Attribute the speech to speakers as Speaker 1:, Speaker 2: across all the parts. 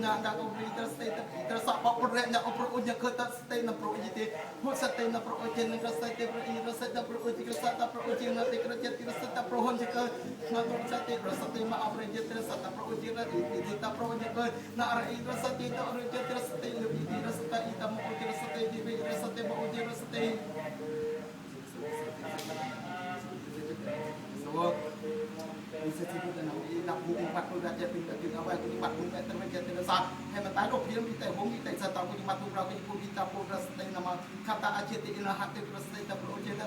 Speaker 1: punya anda ko bridal state iter sa pa pro nya o pro unya ko ta state na pro uji te hu sa te na pro uji na ka state pro i ro sa ta pro uji ka sa ta pro uji na te kra jet ro sa ta pro hon je ka na ko sa te ro sa te ma apre je te sa ta pro uji na ti ta pro uji ka na ara i ro sa te ta ro je te sa te lu ti ro sa ta i ta mo uji ro sa te di be ro sa te mo uji ro sa te bisa tidur dan nak nak bukti empat puluh derajat pindah juga awal kini empat puluh derajat derajat tidak sah. Hemat tahu film kita home kita saya tahu kini empat puluh berapa kini pun kita pun rasa nama kata aja tidak nak hati rasa kita perlu jadi.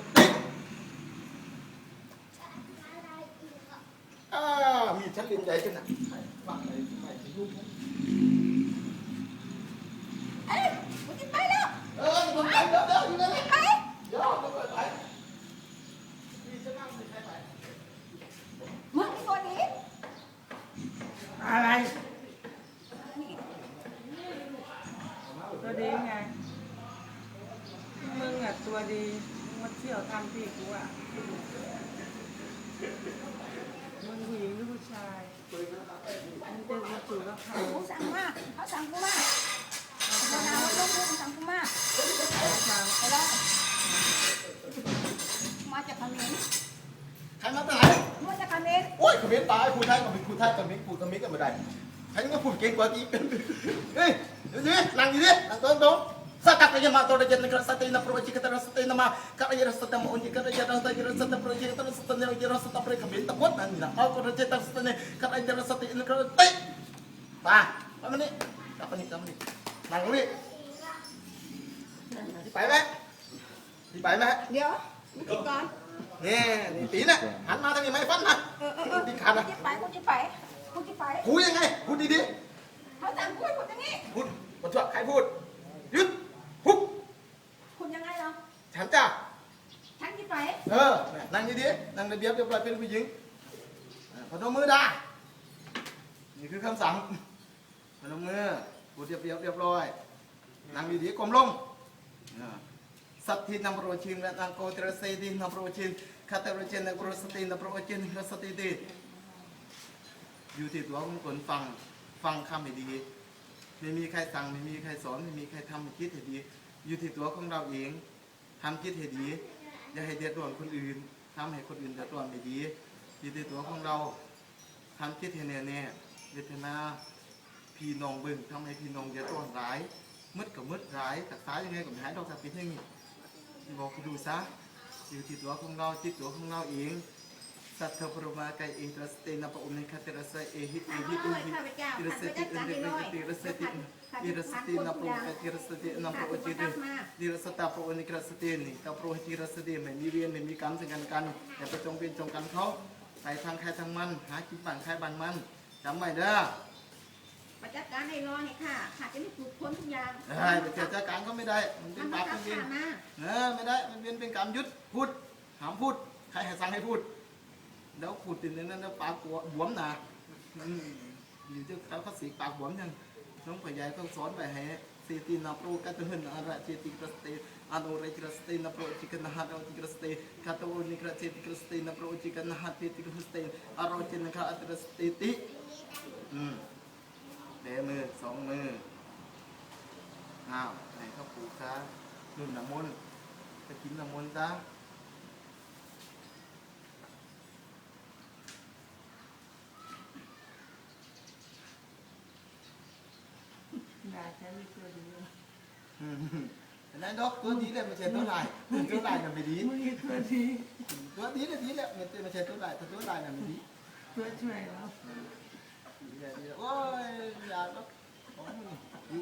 Speaker 1: Ah, mi ฉันลืมใจฉันนะฟังอะไรไปลูก
Speaker 2: เอ้ยมึงจะไปแล้ว
Speaker 1: เออมันไปเดี๋ยวเดี๋ยวอยู่นั่นแหละ
Speaker 2: ไป
Speaker 1: เดี๋ยวมันไปไปมีฉันนั่งไม่ใช่ไป
Speaker 2: มึงตัวนี้
Speaker 3: อะไร ตัวดีไง มึงอะตัวดีมึงมาเที่ยวทำพี่กูอะ มึงผู้หญิงหรือผู้ชายมึงจะมาจูบกับใคร
Speaker 2: กูสั่งมาเขาสั่งกูมาเขานาว่าลูกกูสั่งกูมา
Speaker 3: ฟัง
Speaker 2: ไปแล้วมาจากเขมร
Speaker 1: ใครมาตั้งไห ยคอมเมนต์ตายคุณไทยกับคุณไทยกับมิกพูดกับมิกกันไม่ได้ใครก็พูดเก่งกว่าอีกเฮ้ยดูดินั่งอยู่ดินั่งตรงตรงสักกัดยังมาตัวเดียวนึกสัตย์นะโปรจิกตระสัตย์นะมากัดยังสัตย์มาอุจิกัดยังสัตย์สัตย์โปรจิกตระสัตย์เนี่ยยังสัตย์โปรคอมเมนต์ตะวัดนั่นนะเอาตัวเดียวสัตย์เนี่ยกัดยังสัตย์นึกติมาไปมันนี่กลับมานี่กลับมานี่นั่งตรงนี้ไปไหมไปไหม
Speaker 2: เดี๋ยวมึงคิดก่อน
Speaker 1: นี่นี่ตีน่ะหันมาทางนี้ไม่ฟันนะ
Speaker 2: เออเออเออ
Speaker 1: ตีขาด
Speaker 2: กู
Speaker 1: นะ
Speaker 2: จะไปกูจะไปกูจะไป
Speaker 1: พูดยังไงพูดดี
Speaker 2: เขาสั่งกูให้พูดอย่างนี้
Speaker 1: ๆพูดมาช่วยใครพูดหยุดหุบ
Speaker 2: คุณยังไงเหรอ
Speaker 1: ฉันจ้า
Speaker 2: ฉันจะไป
Speaker 1: เออนั่งดีๆนั่งระเบียบเรียบร้อยเป็นผู้หญิงเออพนมมือด่านี่คือคำสั่งพนมมือพูดเรียบเรียบเรียบร้อยนั่งดีๆก้มลงเออ สัตทินัมโปรชินและนังโกตรเสดินัมโปรชินคาตโรชินนังโปรสตินัมโปรชินคาสติติอยู่ที่ตัวของคนฟังฟังคำให้ดี ไม่มีใครสั่งไม่มีใครสอนไม่มีใครทำให้คิดให้ดี อยู่ที่ตัวของเราเองทำคิดให้ดี อย่าให้เดือดร้อนคนอื่นทำให้คนอื่นเดือดร้อนไม่ดี อยู่ที่ตัวของเราทำคิดให้แน่แน่เวทนาพี่น้องเบิ่งทำให้พี่น้องเดือดร้อนร้ายมืดกับมืดร้ายตักซ้ายยังไงกับหายดอกสักปิดให้นี่ บอกให้ดูซะอยู่ที่ตัวของเราที่ตัวของเราเองสัทธปรมาไกเอตรสเตนะปะอุเนคาเตระสเอหิเอหิอุหิ
Speaker 2: ข้าพเจ้า
Speaker 1: ติรสติอุเนติรสติติรสตินะปะอุติรสตินะปะอุจิติติรสตาปะอุเนกรสตินี่ตาปะอุจิรสติไม่มีเวียนไม่มีกรรมซึ่งกันกันอย่าไปจงเวียนจงกันเขาไปทางใครทางมันหากินบ้านใครบ้านมันจำไว้เด้อ
Speaker 2: ประจัดการให้รอให้ค่ะค่ะจะไม่ถูกพ้นทุกอย่าง
Speaker 1: เฮ้ยไปเจอเจ้าการก็ไม่ได้ มันเป็น
Speaker 2: ทำ
Speaker 1: บา
Speaker 2: ให้
Speaker 1: ป
Speaker 2: กั
Speaker 1: เป็
Speaker 2: บ
Speaker 1: นเวร
Speaker 2: ข้ามา
Speaker 1: เออไม่ได้ มันเป็นเป็นกรรมยุดพูดห้ามพูด ใครให้สั่งให้พูด แล้วพูดติดในนั้นแล้วปากบวมนะอืมอยู่ที่เขาเขาสีปากบวมยังน้องพ่อใหญ่เขาสอนไปให้เซตินาโปรกัตเหินอาระเจติกรสเตอาโนเรจิกรสเตนาโปรจิกนาฮัตโรจิกรสเตคาโตนิกรเจติกรสเตนาโปรจิกนาฮัตเจติกรสเตอารจินคาอัตรสเตติ อืม เดมือสองมืออ้าวไหนเขาปลูกซะนุ่นน้ำมนต์ไปกินน้ำมนต์ซะ
Speaker 3: ด่าฉันมีตัวดี
Speaker 1: อืมอันนั้นดอกตัวนี้แหละไม่ใช่ตัวลายตัวลายน่ะไม่ดี
Speaker 3: มึงมีตัวดี
Speaker 1: ตัวนี้แหละดีแหละไม่ใช่ไม่ใช่ตัวลายแต่ตัวลายน่ะไม่ดี
Speaker 3: ตัวช่วยเรา
Speaker 1: ดีแหละดีแหละโอ้ยอย่าดอกของมึง